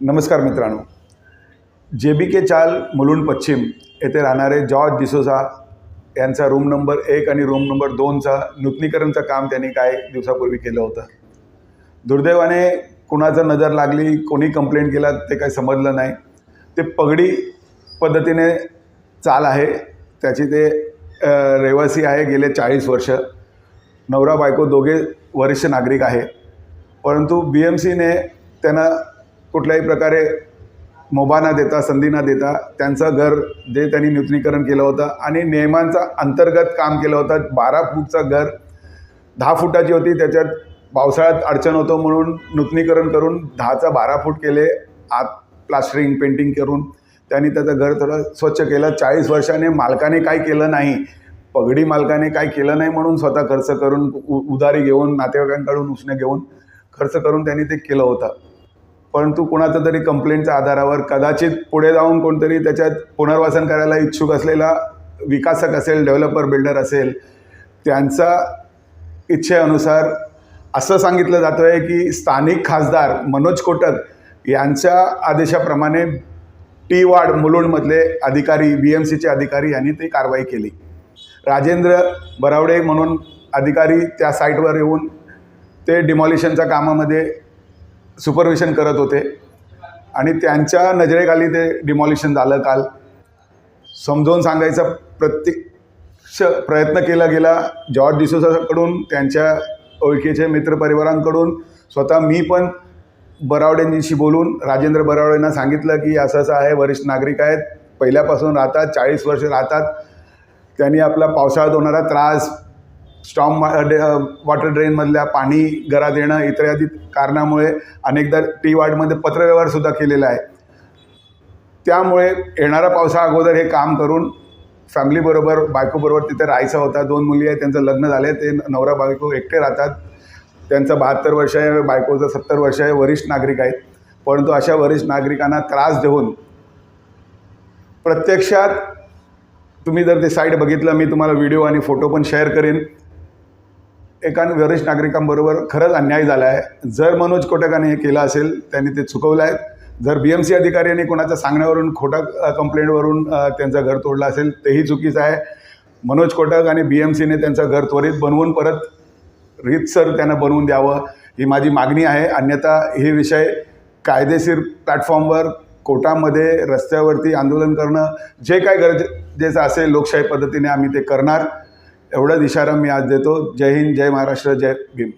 नमस्कार मित्रांनो. जे बी के चाल मुलुंड पश्चिम येथे राहणारे जॉर्ज डिसोसा यांचा रूम नंबर एक आणि रूम नंबर दोनचा नूतनीकरणचं काम त्यांनी काही दिवसापूर्वी केलं होतं. दुर्दैवाने कुणाचं नजर लागली कोणी कंप्लेंट केला ते काही समजलं नाही. ते पगडी पद्धतीने चाल आहे. त्याची ते रहिवासी आहे गेले चाळीस वर्ष. नवरा बायको दोघे वरिष्ठ नागरिक आहे. परंतु बी एम सीने त्यांना कुठल्याही प्रकारे मोबा न देता संधी न देता त्यांचं घर जे त्यांनी नूतनीकरण केलं होतं आणि नियमांचा अंतर्गत काम केलं होतं. बारा फूटचं घर दहा फुटाची होती त्याच्यात पावसाळ्यात अडचण होतो म्हणून नूतनीकरण करून दहाचा बारा फूट केले आत प्लास्टरिंग पेंटिंग करून त्यांनी त्याचं घर थोडं स्वच्छ केलं. चाळीस वर्षाने मालकाने काय केलं नाही. पगडी मालकाने काय केलं नाही म्हणून स्वतः खर्च करून उ उधारी घेऊन नातेवाईकांकडून उसणे घेऊन खर्च करून त्यांनी ते केलं होतं. परंतु कुणाचं तरी कंप्लेंटच्या आधारावर कदाचित पुढे जाऊन कोणतरी त्याच्यात पुनर्वसन करायला इच्छुक असलेला विकासक असेल डेव्हलपर बिल्डर असेल त्यांचा इच्छेनुसार असं सांगितलं जातं आहे की स्थानिक खासदार मनोज कोटक यांच्या आदेशाप्रमाणे टी वार्ड मुलुंडमधले अधिकारी बी एम सीचे अधिकारी यांनी ती कारवाई केली. राजेंद्र बरावडे म्हणून अधिकारी त्या साईटवर येऊन ते डिमॉलिशनच्या कामामध्ये सुपरविशन करत होते. आणि त्यांच्या नजरेखाली ते डिमॉलिशन झालं काल. समजावून सांगायचा प्रत्यक्ष प्रयत्न केला गेला जॉर्ज डिसोसाकडून त्यांच्या ओळखीचे मित्रपरिवारांकडून. स्वतः मी पण बरावडेंशी बोलून राजेंद्र बरावडेंना सांगितलं की असं असं आहे वरिष्ठ नागरिक आहेत. पहिल्यापासून राहतात चाळीस वर्ष राहतात. त्यांनी आपला पावसाळ्यात होणारा त्रास स्टॉम वॉटर ड्रेनमधल्या पाणी घरात येणं इत्यादी कारणामुळे अनेकदा टी वार्डमध्ये पत्रव्यवहारसुद्धा केलेला आहे. त्यामुळे येणारा पावसा अगोदर हे काम करून फॅमिलीबरोबर बायकोबरोबर तिथे राहायचं होता. दोन मुली आहेत त्यांचं लग्न झालं आहे ते नवरा बायको एकटे राहतात. त्यांचं बहात्तर वर्ष आहे बायकोचं सत्तर वर्ष आहे वरिष्ठ नागरिक आहेत. परंतु अशा वरिष्ठ नागरिकांना त्रास देऊन प्रत्यक्षात तुम्ही जर ते साईट बघितलं मी तुम्हाला व्हिडिओ आणि फोटो पण शेअर करेन. एका वरिष्ठ नागरिकांबरोबर खरंच अन्याय झाला आहे. जर मनोज कोटकाने हे केलं असेल त्यांनी ते चुकवलं आहे. जर बी एम सी अधिकाऱ्यांनी कोणाच्या सांगण्यावरून खोटा कंप्लेंटवरून त्यांचं घर तोडलं असेल तेही चुकीचं आहे. मनोज कोटक आणि बी एम सीने त्यांचं घर त्वरित बनवून परत रीतसर त्यांना बनवून द्यावं ही माझी मागणी आहे. अन्यथा हे विषय कायदेशीर प्लॅटफॉर्मवर कोर्टामध्ये रस्त्यावरती आंदोलन करणं जे काय गरजेचं असेल लोकशाही पद्धतीने आम्ही ते करणार. एवढाच इशारा मी आज देतो. जय हिंद जय महाराष्ट्र जय भीम.